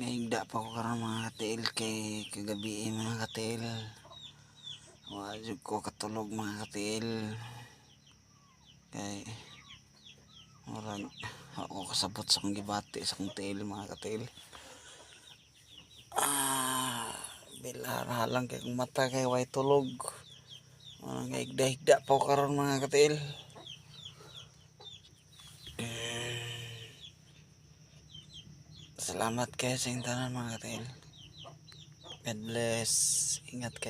Naigda pa ko karon mga katil kay kagabi eh, mga katil. Wajud ko katulog mga katil. Kay murag ako kasabot sa kong gibati sa kong tail mga katil. Ah, bilara lang kay kong mata kay way tulog. Mga higda-higda pa ko karon mga katil. Salamat kayo sa inyong tanan mga katil. God bless. Ingat kayo.